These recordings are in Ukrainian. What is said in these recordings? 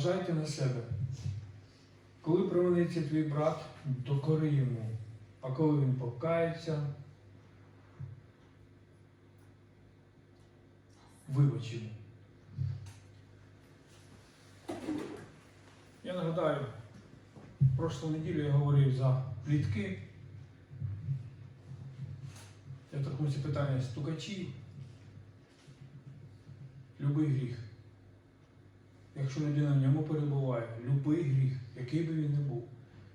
Зважайте на себе. Коли провиниться твій брат, докори йому. А коли він покається, вибач йому. Я нагадаю, прошлу неділю я говорив за плітки. Я торкнувся питання стукачі. Любий гріх. Якщо людина в ньому перебуває, любий гріх, який би він не був,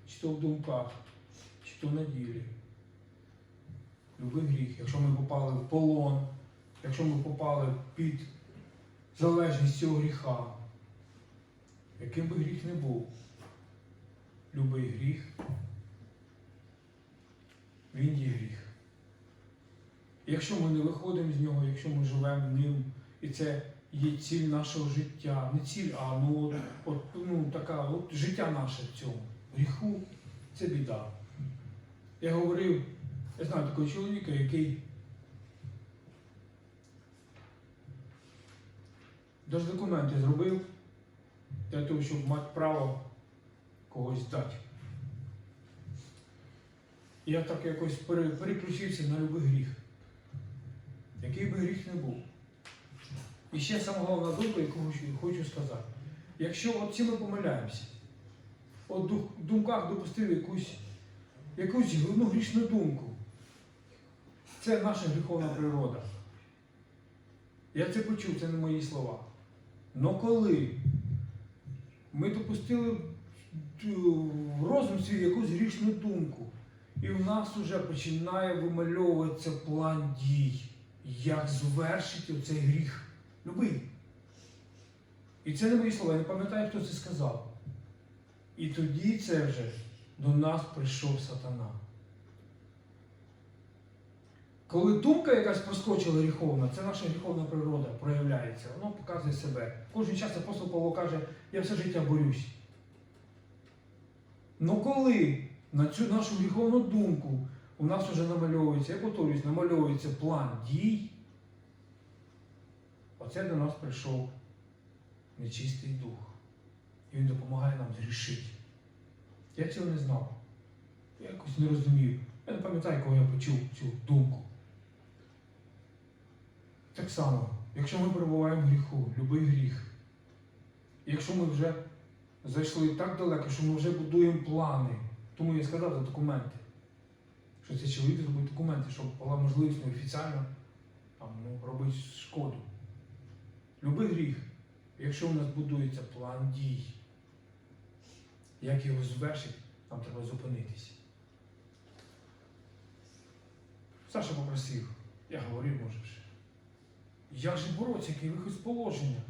чи то в думках, чи то на ділі. Любий гріх, якщо ми попали в полон, якщо ми попали під залежність цього гріха, яким би гріх не був, любий гріх, він є гріх. Якщо ми не виходимо з нього, якщо ми живемо ним, і це є ціль нашого життя, не ціль, а ну, от, ну, така, от життя наше в цьому. Гріху це біда. Я говорив, я знаю такого чоловіка, який навіть документи зробив для того, щоб мати право когось здати. Я так якось переключився на любий гріх. Який би гріх не був. І ще саме головна думка, яку хочу, сказати. Якщо от всі ми помиляємося, от в думках допустили якусь, якусь ну, грішну думку, це наша гріховна природа. Я це почув, це не мої слова. Но коли ми допустили в розум свій якусь грішну думку, і в нас вже починає вимальовуватися план дій, як звершити оцей гріх. Любий. І це не мої слова, я не пам'ятаю, хто це сказав. І тоді це вже до нас прийшов сатана. Коли думка якась проскочила гріховна, це наша гріховна природа проявляється, воно показує себе. Кожен час апостол Павло каже, я все життя борюсь. Ну коли на цю нашу гріховну думку у нас вже намальовується, я повторюсь, намальовується план дій, оце до нас прийшов нечистий дух. І він допомагає нам зрішити. Я цього не знав. Я якось не розумів. Я не пам'ятаю, коли я почув цю думку. Так само, якщо ми перебуваємо в гріху, любий гріх, якщо ми вже зайшли так далеко, що ми вже будуємо плани, тому я сказав за документи, що цей чоловік зробив документи, щоб була можливість неофіційно ну, робити шкоду. Любий гріх, якщо у нас будується план дій, як його звершити, нам треба зупинитися. Саша попросив, я говорив, може вже. Як же боротися, який вихід з положення?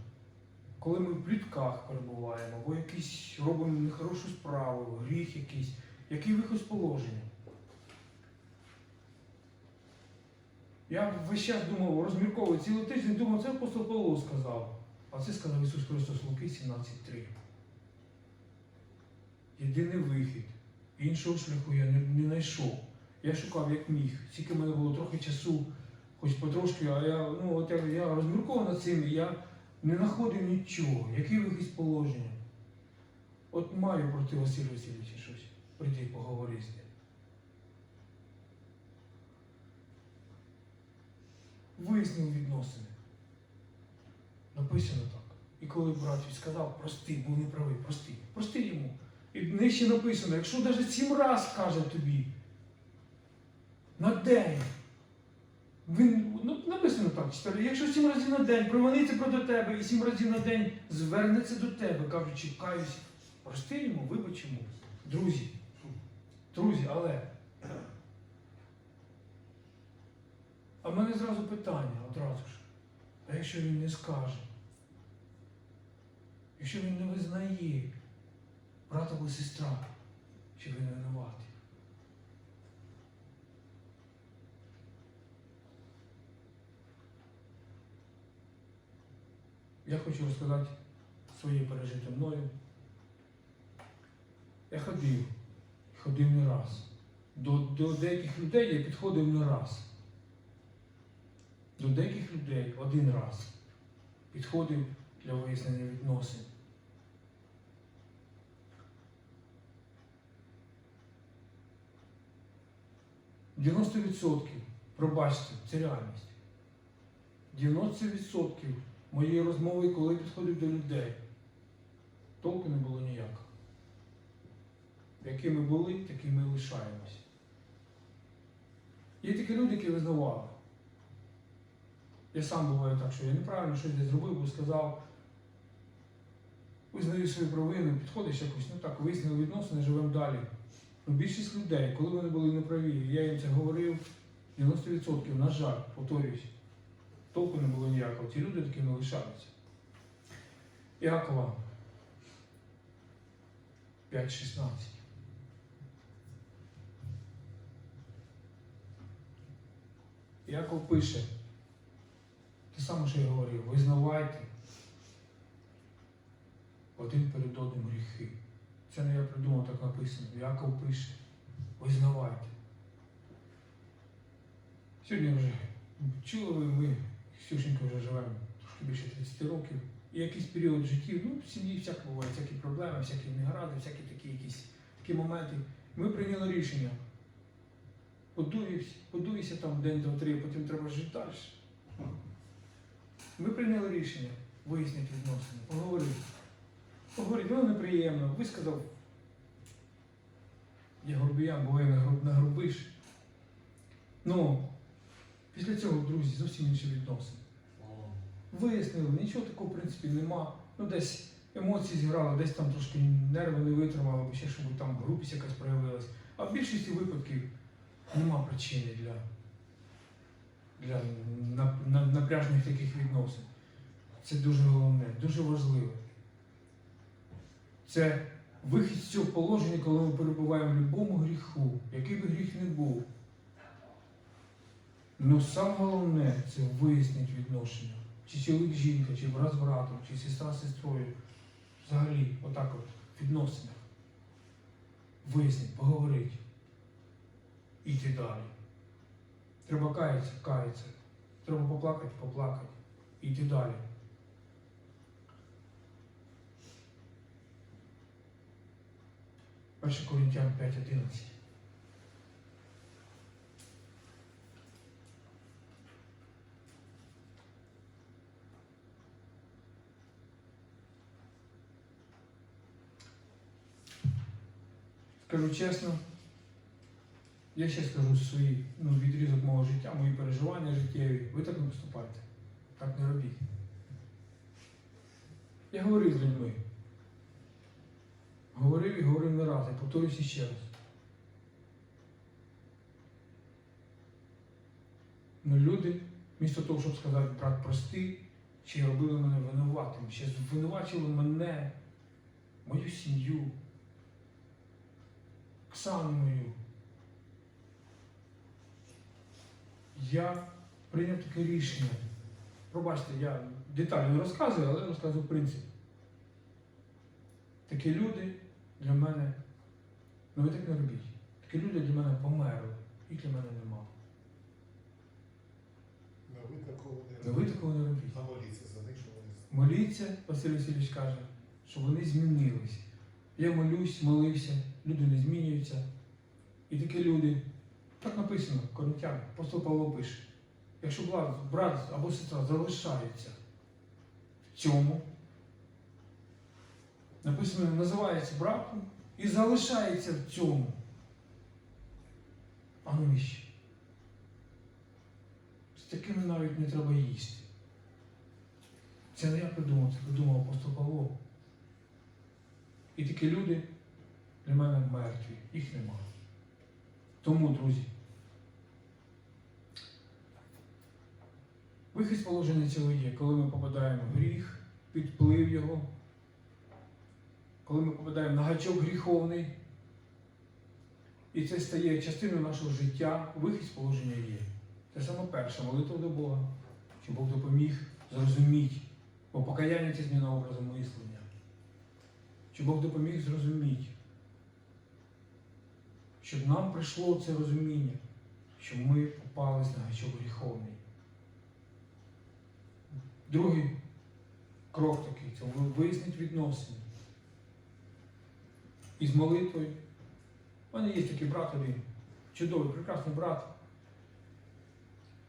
Коли ми в плітках перебуваємо, або якісь робимо нехорошу справу, гріх якийсь, який вихід з положення? Я весь час думав, розмірковував цілий тиждень, думав, це апостол Павло сказав. А це сказав Ісус Христос Луки 17.3. Єдиний вихід. Іншого шляху я не, не знайшов. Я шукав як міг. Тільки в мене було трохи часу, хоч потрошки, а я, ну, от я, я розмірковував над цим, і я не знаходив нічого. Який вихід з положення? От маю проти Василя Васильовича щось. Прийти поговори з ним. Вияснив відносини. Написано так. І коли брат сказав, прости, був неправий, прости, прости йому. І нижче написано, якщо навіть сім раз каже тобі, на день. Він, ну, написано так, читали, якщо сім разів на день привониться проти тебе і сім разів на день звернеться до тебе, кажучи, каюсь, прости йому, вибач йому. Друзі, друзі, але. А в мене зразу питання одразу ж. А якщо він не скаже? Якщо він не визнає брата або сестра, що він винуватий? Я хочу розказати своє пережите мною. Я ходив, ходив не раз. До, до деяких людей я підходив не раз до деяких людей один раз підходив для вияснення відносин. Дев'яносто відсотків, пробачте, це реальність. 90% моєї розмови, коли підходив до людей, толку не було ніякого. Якими були, такими і лишаємось. Є такі люди, які визнавали. Я сам буваю так, що я неправильно щось десь зробив, бо сказав, визнаю свою провину, підходиш якось, ну так, вияснили відносини, живемо далі. Ну, більшість людей, коли вони були неправі, я їм це говорив, 90%, на жаль, повторююсь, толку не було ніякого. Ці люди такими лишаються. Іакова 5.16. Яков пише, те саме, що я говорив, визнавайте один перед одним гріхи. Це не я придумав, так написано. Яков пише, визнавайте. Сьогодні вже чули ви, ми з Ксюшенькою вже живемо трошки більше 30 років. І якийсь період в житті, ну, в сім'ї всяке буває, всякі проблеми, всякі негаразди, всякі такі якісь такі моменти. Ми прийняли рішення. Подуюсь, подуйся там день, два, три, а потім треба жити далі. Ми прийняли рішення вияснити відносини, поговорити. Поговорити, ну неприємно, висказав. Я грубіян, буває нагру- нагрубиш. Ну, після цього, друзі, зовсім інші відносини. Вияснили, нічого такого, в принципі, нема. Ну, десь емоції зіграли, десь там трошки нерви не витримали, або ще щоб там групість якась проявилась. А в більшості випадків нема причини для, для на- на- напряжних таких відносин. Це дуже головне, дуже важливо. Це вихід з цього положення, коли ми перебуваємо в будь-якому гріху, який би гріх не був. Ну саме головне це вияснити відношення. Чи чоловік жінка, чи брат з братом, чи сестра з сестрою. Взагалі, отак от, в відносинах. Вияснити, поговорити. І йти далі. Треба каятися, каятися. Треба поплакати, поплакати. І йти далі. Перше Коринтян 5.11. Скажу чесно, я ще скажу свій ну, відрізок мого життя, мої переживання життєві. Ви так не поступайте. Так не робіть. Я говорив з людьми. Говорив і говорив не раз, я повторюся ще раз. Ну люди, вмісто того, щоб сказати, брат, прости, ще робили мене винуватим, ще звинувачили мене, мою сім'ю, Оксану мою. Я прийняв таке рішення. Пробачте, я детально не розказую, але розказую принцип. Такі люди для мене, ну ви так не робіть. Такі люди для мене померли, їх для мене нема. Да, ви такого не Ну ви такого не робіть. А моліться за них, щоб вони Моліться, Василь Васильович каже, щоб вони змінились. Я молюсь, молився, люди не змінюються. І такі люди, так написано, коринтян, апостол Павло пише, якщо брат, або сестра залишаються в цьому, написано, називається братом і залишається в цьому. А ну іще. З такими навіть не треба їсти. Це не я придумав, це придумав апостол Павло. І такі люди для мене мертві, їх немає. Тому, друзі, вихід з положення цього є, коли ми попадаємо в гріх, під вплив його, коли ми попадаємо на гачок гріховний, і це стає частиною нашого життя, вихід з положення є. Це саме перше, молитва до Бога, щоб Бог допоміг зрозуміти, бо покаяння це зміна образу мислення. Щоб Бог допоміг зрозуміти, щоб нам прийшло це розуміння, що ми попались на гачок гріховний. Другий крок такий це вияснити відносини. І з молитвою. У мене є такий брат один, чудовий, прекрасний брат.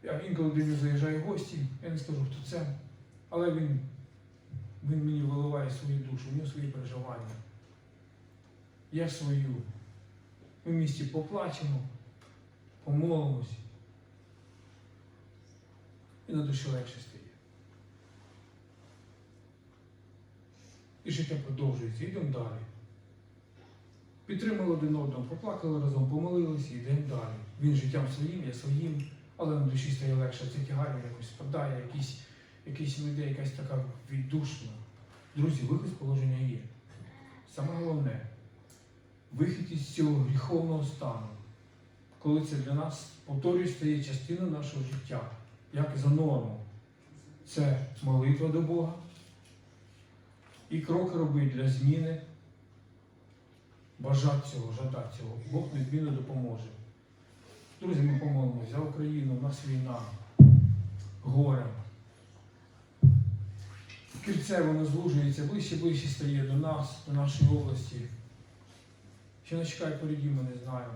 Я інколи до нього заїжджаю в гості, я не скажу, хто це, але він, він мені виливає свою душу, у нього свої переживання. Я свою. Ми в місті поплачемо, помолимось. І на душі легше стає. І життя продовжується, йдемо далі. Підтримали один одного, поплакали разом, помолилися йдемо далі. Він життям своїм, я своїм, але на душі стає легше. Це тягар якось спадає, якийсь, якийсь йде якась така віддушна. Друзі, вихід з положення є. Саме головне вихід із цього гріховного стану, коли це для нас повторюю, стає частиною нашого життя, як за норму. Це молитва до Бога і кроки робити для зміни, бажати цього, жадати цього. Бог відмінно допоможе. Друзі, ми помолимося за Україну, у нас війна, горе. Кільце воно звужується, ближче ближче стає до нас, до нашої області. Що нас чекає впереді, ми не знаємо.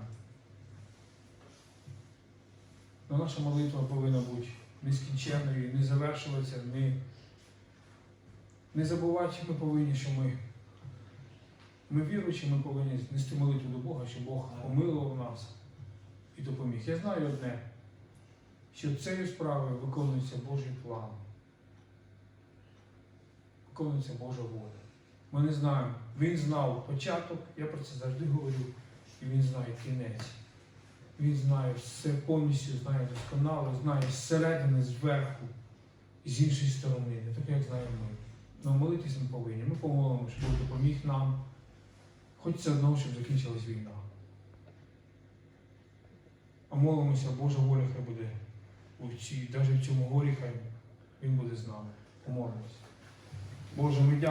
Но наша молитва повинна бути нескінченною, не завершуватися, не, не забувати, ми повинні, що ми, ми віруючі, ми повинні нести молитву до Бога, щоб Бог помилував нас і допоміг. Я знаю одне, що цією справою виконується Божий план. Виконується Божа воля. Ми не знаємо. Він знав початок, я про це завжди говорю, і він знає кінець. Він знає все повністю, знає досконало, знає зсередини, зверху, з іншої сторони, не так як знаємо ми. Но молитись ми повинні. Ми помолимо, щоб Бог допоміг нам. Хочеться одного, щоб закінчилась війна. А молимося, Божа воля хай буде. Навіть в цьому горі хай Він буде з нами. Помолимося. Боже, ми дякуємо.